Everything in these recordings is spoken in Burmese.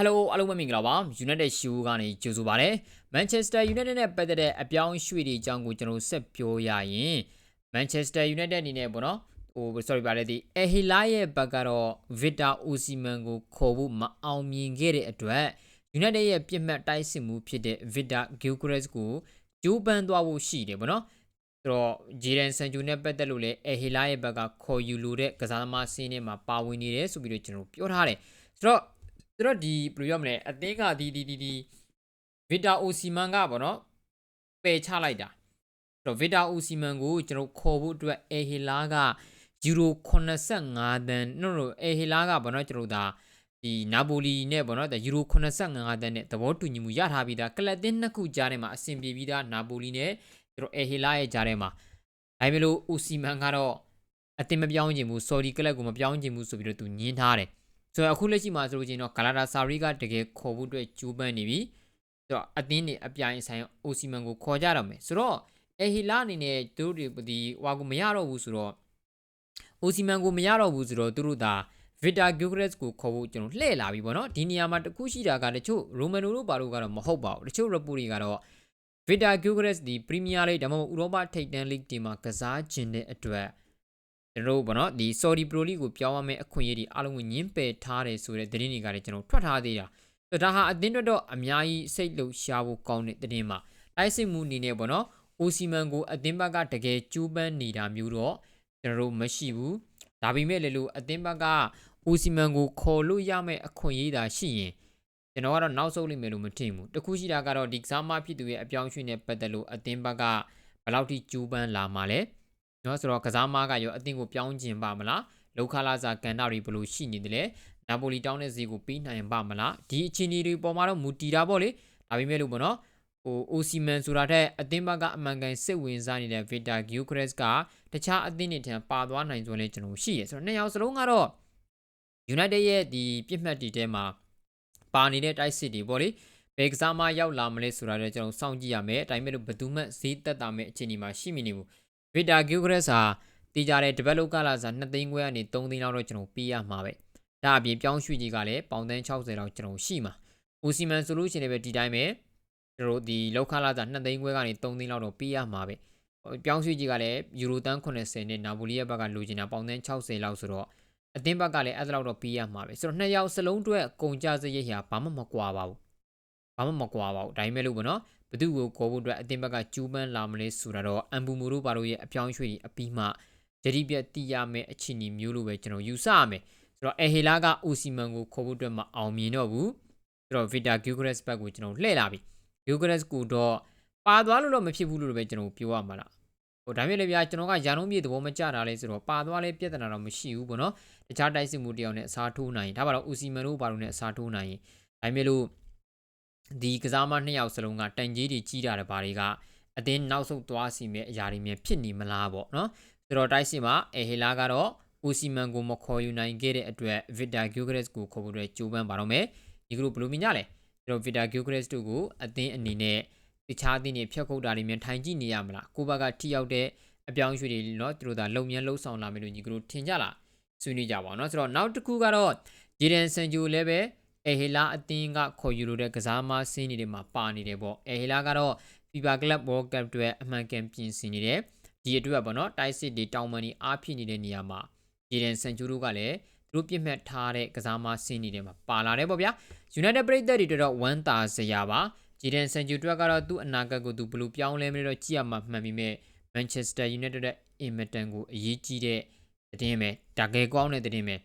Hello အားလုံးပဲမင်္ဂလာပါ United Show ကနေကြိုဆိုပါရစေ Manchester United နဲ့ပတ်သက်တဲ့အပြောင်းအရွှေ့တွေအကြောင်းကိုကျွန်တော်ဆက်ပြောရရင် Manchester United အနေနဲ့ပေါ့နော်ဟို sorry ပါလေဒီ Ehila ရဲ့ဘက်ကတော့ Victor Osimhen ကိုခေါ်ဖို့မအောင်မြင်ခဲ့တဲ့အတွက် United ရဲ့ပြစ်မှတ်တိုက်စစ်မှုဖြစ်တဲ့ Victor Gyokeres ကိုကျိုးပန်းသွားဖို့ရှိတယ်ပေါ့နော်ဆိုတော့ဂျီရန်ဆန်ဂျူနဲ့ပတ်သက်လို့လည်းအဟီလာရဲ့ဘက်ကခေါ်ယူလို့တဲ့ကစားသမားစင်းထဲမှာပါဝင်နေတယ်ဆိုပြီးတော့ကျွန်တော်ပြောထားတယ်ဆိုတော့ ဆိုတော့ဒီဘယ်လိုရမလဲအသင်းကဒီဒီဒီဒီဗီတာအိုစီမန်ကပေါ့နော်ပယ်ချလိုက်တာဆိုတော့ဗီတာအိုစီမန်ကိုကျွန်တော်ခေါ်ဖို့အတွက်အဟီလာကယူရို85တန်း no no အဟီလာကပေါ့နော်ကျွန်တော်ဒါဒီနာပိုလီနဲ့ပေါ့နော်ဒါယူရို85တန်းနဲ့သဘောတူညီမှုရထားပြီးသားကလပ်တင်းနှစ်ခုကြားထဲမှာအဆင်ပြေပြီးသားနာပိုလီနဲ့ကျွန်တော်အဟီလာရဲ့ကြားထဲမှာဒါပေမဲ့လို့အိုစီမန်ကတော့အတင်မပြောင်းခြင်းဘူးဆော်ဒီကလပ်ကိုမပြောင်းခြင်းဘူးဆိုပြီးတော့သူညင်းထားတယ် ဆိုတော့အခုလက်ရှိမှာဆိုလို့ချင်းတော့ဂလာတာဆာရီကတကယ်ခေါ်ဖို့အတွက်ကြိုးပမ်းနေပြီဆိုတော့အတင်းနေအပြိုင်ဆိုင်အိုစီမန်ကိုခေါ်ကြတော့မယ်ဆိုတော့အဟီလာအနေနဲ့သူတို့တွေဒီဟွာကိုမရတော့ဘူးဆိုတော့အိုစီမန်ကိုမရတော့ဘူးဆိုတော့သူတို့ဒါဗီတာဂိုဂရက်စ်ကိုခေါ်ဖို့ကျွန်တော်လှည့်လာပြီပေါ့နော်ဒီနေရာမှာတခုရှိတာကတချို့ရိုမန်နိုတို့ဘာလို့ကတော့မဟုတ်ပါဘူးတချို့ရပူတွေကတော့ဗီတာဂိုဂရက်စ်ဒီပရီးမီးယားလိဒါမှမဟုတ်ဥရောပထိပ်တန်းလိဂ်တီမှာကစားခြင်းတဲ့အတွက် ကျွန်တော်တို့ဗောနော်ဒီ Saudi Pro League ကိုပြောင်းရမယ့်အခွင့်အရေးတွေအားလုံးကိုညှင်းပယ်ထားတယ်ဆိုတဲ့သတင်းတွေကလည်းကျွန်တော်ထွက်ထားသေးတာဆိုတော့ဒါဟာအသင်းအတွက်တော့အများကြီးစိတ်လှုပ်ရှားဖို့ကောင်းတဲ့သတင်းမှာတိုက်စစ်မှုအနေနဲ့ဗောနော်အိုစီမန်ကိုအသင်းဘက်ကတကယ်ကြိုးပမ်းနေတာမျိုးတော့ကျွန်တော်တို့မရှိဘူးဒါပေမဲ့လေလို့အသင်းဘက်ကအိုစီမန်ကိုခေါ်လို့ရမယ့်အခွင့်အရေးသာရှိရင်ကျွန်တော်ကတော့နောက်ဆုတ်လိမ့်မယ်လို့မထင်ဘူးတခုရှိတာကတော့ဒီကစားမဖြစ်သူရဲ့အပြောင်းအရွှေ့နဲ့ပတ်သက်လို့အသင်းဘက်ကဘယ်လောက်ထိကြိုးပမ်းလာမှာလဲ နော်ဆိုတော့ကစားမကရောအသင်းကိုပြောင်းကျင်ပါမလားလောက်ခလာစာကန်တာတွေဘယ်လိုရှိနေတယ်လဲနာပိုလီတောင်းတဲ့ဈေးကိုပေးနိုင်ပါမလားဒီအခြေအနေတွေပေါ်မှာတော့မူတည်တာပေါ့လေဒါပေမဲ့လို့ပေါ့နော်ဟိုအိုစီမန်ဆိုတာထက်အသင်းဘက်ကအမှန်ကန်စစ်ဝင်စားနေတဲ့ဗီတာဂီယိုခရက်စ်ကတခြားအသင်းတွေထံပါသွားနိုင်စွမ်းလဲကျွန်တော်ရှိရဆိုတော့နှစ်ယောက်စလုံးကတော့ United ရဲ့ဒီပြစ်မှတ်တီထဲမှာပါနေတဲ့တိုက်စစ်တွေပေါ့လေဘယ်ကစားမရောက်လာမလဲဆိုတာလည်းကျွန်တော်စောင့်ကြည့်ရမယ်အတိုင်းမဲ့လို့ဘယ်သူမှဈေးသက်တာမဲ့အခြေအနေမှာရှိမိနေဘူး ဗီတာဂီယိုခရက်စ်ဟာတည်ကြတဲ့ develop ကလာစား2သိန်းခွဲကနေ3သိန်းလောက်တော့ကျွန်တော်ပေးရမှာပဲဒါအပြင်ပြောင်းရွှေ့ကြီးကလည်းပေါင်သန်း60လောက်ကျွန်တော်ရှိမှာအိုစီမန်ဆိုလို့ရှိရင်လည်းဒီတိုင်းပဲကျွန်တော်ဒီလောက်ခလာစား2သိန်းခွဲကနေ3သိန်းလောက်တော့ပေးရမှာပဲပြောင်းရွှေ့ကြီးကလည်းယူရိုတန်း80နဲ့နာပိုလီရဲ့ဘက်ကလိုချင်တာပေါင်သန်း60လောက်ဆိုတော့အသင်းဘက်ကလည်းအဲ့ဒါလောက်တော့ပေးရမှာပဲဆိုတော့နှစ်ယောက်စလုံးအတွက်ကုန်ကြစရိတ်ဟာဘာမှမကွာပါဘူးဘာမှမကွာပါဘူးဒါပေမဲ့လို့ပေါ့နော် ဘသူကိုခေါ်ဖို့အတွက်အသင်းဘက်ကကျူးပန်းလာမလဲဆိုတာတော့အမ်ဘူမူတို့ဘာလို့ရဲ့အပြောင်းရွှေ့အပြီးမှဂျဒီပြက်တီးရမယ့်အခြေအနေမျိုးလိုပဲကျွန်တော်ယူဆရမယ်ဆိုတော့အဟီလာကအိုစီမန်ကိုခေါ်ဖို့အတွက်မအောင်မြင်တော့ဘူးဆိုတော့ဗီတာဂီဂရက်စ်ဘက်ကိုကျွန်တော်လှည့်လာပြီဂီဂရက်စ်ကိုတော့ပါသွားလို့တော့မဖြစ်ဘူးလို့ပဲကျွန်တော်ပြောရမှာလားဟိုဒါမျိုးလေဗျာကျွန်တော်ကရာလုံးပြေသဘောမကျတာလဲဆိုတော့ပါသွားလဲပြဿနာတော့မရှိဘူးပေါ့နော်တခြားတိုက်စစ်မှုတယောက်နဲ့အစားထိုးနိုင်ဒါပါတော့ဦးစီမန်တို့ဘာလို့နဲ့အစားထိုးနိုင်ရင်ဒါမျိုးလို့ ဒီကစားမနှစ်ယောက်စလုံးကတန်ကြီးတွေကြီးတာတဲ့ဘာတွေကအတင်းနောက်ဆုတ်သွားစီမဲ့အရာတွေမျိုးဖြစ်နေမလားပေါ့နော်ဆိုတော့တိုက်စစ်မှာအဟီလာကတော့ဦးစီမန်ကိုမခေါ်ယူနိုင်ခဲ့တဲ့အတွက်ဗစ်တာဂီယိုဂရက်စ်ကိုခေါ်ဖို့အတွက်ကြိုးပမ်းပါတော့မယ်ဒီကလိုဘယ်လိုမြင်ကြလဲဆိုတော့ဗစ်တာဂီယိုဂရက်စ်တို့ကိုအတင်းအနေနဲ့တခြားအသင်းတွေဖြတ်ခုတ်တာတွေမြန်ထိုင်ကြည့်နေရမလားကိုဘကထိရောက်တဲ့အပြောင်းရွှေ့တွေเนาะသူတို့ဒါလုံမြန်းလှုပ်ဆောင်လာမယ်လို့ညီကတို့ထင်ကြလားဆွေးနွေးကြပါအောင်เนาะဆိုတော့နောက်တစ်ခုကတော့ဂျီဒန်ဆန်ဂျူလည်းပဲ အဟီလာအသင်းကခေါ်ယူလို့တဲ့ကစားမဆင်းနေတယ်မှာပါနေတယ်ပေါ့အဟီလာကတော့ FIFA Club World Cup အတွက်အမှန်ကန်ပြင်ဆင်နေတယ်ဒီအတွက်ပေါ့နော်တိုက်စစ်တွေတောင်ပန်တွေအားဖြစ်နေတဲ့နေရာမှာဂျီဒန်ဆန်ဂျူတို့ကလည်းသူတို့ပြစ်မှတ်ထားတဲ့ကစားမဆင်းနေတယ်မှာပါလာတယ်ပေါ့ဗျာ United ပရိသတ်တွေတော့ဝမ်းသာစရာပါဂျီဒန်ဆန်ဂျူတွက်ကတော့သူ့အနာဂတ်ကိုသူဘယ်လိုပြောင်းလဲမလဲတော့ကြည့်ရမှာမှန်ပြီမဲ့ Manchester United ရဲ့ Everton ကိုအရေးကြီးတဲ့သတင်းပဲတကယ်ကောင်းတဲ့သတင်းပဲ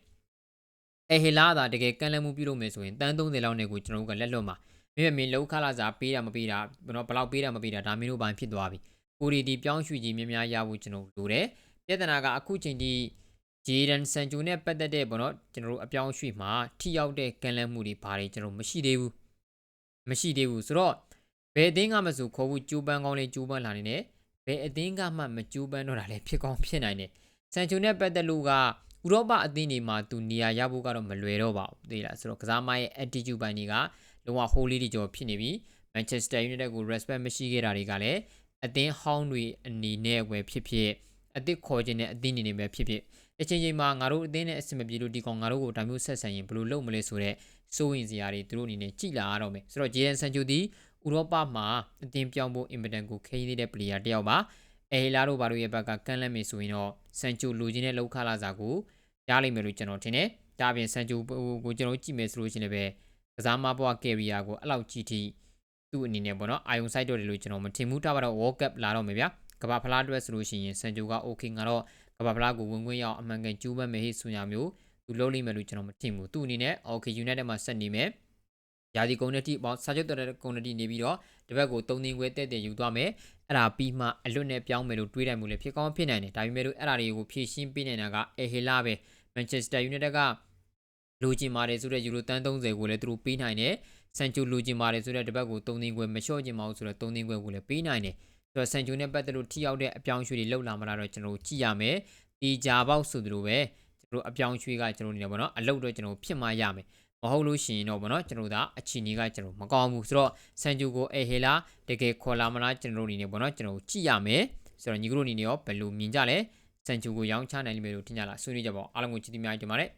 အဲဟီလာသာတကယ်ကန့်လန့်မှုပြုလုပ်မယ်ဆိုရင်တန်း30လောက်နဲ့ကိုကျွန်တော်တို့ကလက်လွတ်မှာမိမမင်းလောက်ခလာစားပေးတာမပေးတာဘယ်တော့ဘလောက်ပေးတာမပေးတာဒါမင်းတို့ပိုင်းဖြစ်သွားပြီကိုရီဒီပြောင်းရွှေ့ကြီးများများရဖို့ကျွန်တော်လိုတယ်ပြဿနာကအခုချိန်ထိဂျေဒန်ဆန်ဂျူနဲ့ပတ်သက်တဲ့ဘောနော်ကျွန်တော်တို့အပြောင်းရွှေ့မှာထိရောက်တဲ့ကန့်လန့်မှုတွေဘာတွေကျွန်တော်မရှိသေးဘူးမရှိသေးဘူးဆိုတော့ဘယ်အသင်းကမှဆိုခေါ်ဖို့ကြိုးပမ်းကောင်းလေးကြိုးပမ်းလာနေတယ်ဘယ်အသင်းကမှမကြိုးပမ်းတော့တာလည်းဖြစ်ကောင်းဖြစ်နိုင်တယ်ဆန်ချူနဲ့ပတ်သက်လို့က ဥရောပအသင်းတွေမှာသူနေရာရဖို့ကတော့မလွယ်တော့ပါဘူးသိလားဆိုတော့ကစားမရဲ့ attitude ပိုင်းတွေကလုံးဝ holy တွေကျော်ဖြစ်နေပြီ Manchester United ကို respect မရှိခဲ့တာတွေကလည်းအသင်းဟောင်းတွေအနေနဲ့ပဲဖြစ်ဖြစ်အသစ်ခေါ်ခြင်းနဲ့အသင်းအနေနဲ့ပဲဖြစ်ဖြစ်တစ်ချိန်ချိန်မှာငါတို့အသင်းနဲ့အဆင်မပြေလို့ဒီကောင်ငါတို့ကိုဒါမျိုးဆက်ဆံရင်ဘယ်လိုလုပ်မလဲဆိုတော့စိုးရင်စရာတွေသူတို့အနေနဲ့ကြည်လာရတော့မယ်ဆိုတော့ဂျေယန်ဆန်ချူဒီဥရောပမှာအသင်းပြောင်းဖို့အင်မတန်ကိုခိနေတဲ့ပလေယာတစ်ယောက်ပါ အဲဟီလာတို့ဘာတို့ရဲ့ဘက်ကကန့်လန့်မယ်ဆိုရင်တော့ဆန်ချူလူချင်းတဲ့လောက်ခလာစာကိုရလိမ့်မယ်လို့ကျွန်တော်ထင်တယ်ဒါပြင်ဆန်ချူကိုကျွန်တော်ကြည့်မယ်ဆိုလို့ရှိရင်လည်းကစားမဘွားကယ်ရီယာကိုအဲ့လောက်ကြီးထိသူ့အနေနဲ့ပေါ့နော်အာယုံဆိုင်တော့တယ်လို့ကျွန်တော်မထင်ဘူးဒါပါတော့ World Cup လာတော့မယ်ဗျာကဘာဖလားအတွက်ဆိုလို့ရှိရင်ဆန်ချူက okay ငါတော့ကဘာဖလားကိုဝင်ခွင့်ရအောင်အမှန်ကန်ကျူးပတ်မယ်ဟိဆိုညာမျိုးသူလုံးလိမ့်မယ်လို့ကျွန်တော်မထင်ဘူးသူ့အနေနဲ့ okay United မှာဆက်နေမယ်ယာဒီကုန်းနတီပေါ့စာချုပ်တော်တဲ့ကုန်းနတီနေပြီးတော့တပတ်ကို3သိန်းခွဲတဲ့တဲ့ယူသွားမယ် အဲ့ဒါပြီးမှအလွတ်နဲ့ပြောင်းမယ်လို့တွေးတယ်မျိုးလည်းဖြစ်ကောင်းဖြစ်နိုင်တယ်ဒါပေမဲ့လို့အဲ့ဒါတွေကိုဖြည့်ရှင်းပေးနေတာကအေဟီလာပဲမန်ချက်စတာယူနိုက်တက်ကလိုချင်ပါတယ်ဆိုတဲ့ယူရိုတန်း30ကိုလည်းသူတို့ပေးနိုင်တယ်ဆန်ချူလိုချင်ပါတယ်ဆိုတဲ့တပတ်ကို3သိန်းခွဲမလျှော့ချင်ပါဘူးဆိုတော့3သိန်းခွဲကိုလည်းပေးနိုင်တယ်ဆိုတော့ဆန်ချူနဲ့ပတ်သက်လို့ထိရောက်တဲ့အပြောင်းအရွှေ့တွေလောက်လာမှလာတော့ကျွန်တော်ကြည့်ရမယ်ဒီဂျာပေါက်ဆိုသလိုပဲကျွန်တော်အပြောင်းအရွှေ့ကကျွန်တော်နေတယ်ပေါ့နော်အလုပ်တော့ကျွန်တော်ဖြစ်မှရမယ် မဟုတ်လို့ရှိရင်တော့ဗောနော်ကျွန်တော်ဒါအချီနီကကျွန်တော်မကောင်းဘူးဆိုတော့ဆန်ဂျူကိုအေဟေလာတကယ်ခေါ်လာမလားကျွန်တော်အနေနဲ့ဗောနော်ကျွန်တော်ကြည့်ရမယ်ဆိုတော့ညီကတို့အနေနဲ့ရောဘယ်လိုမြင်ကြလဲဆန်ဂျူကိုရောင်းချနိုင်လိမ့်မယ်လို့ထင်ကြလားဆွေးနွေးကြပါဦးအားလုံးကိုချစ်တိများတင်ပါတယ်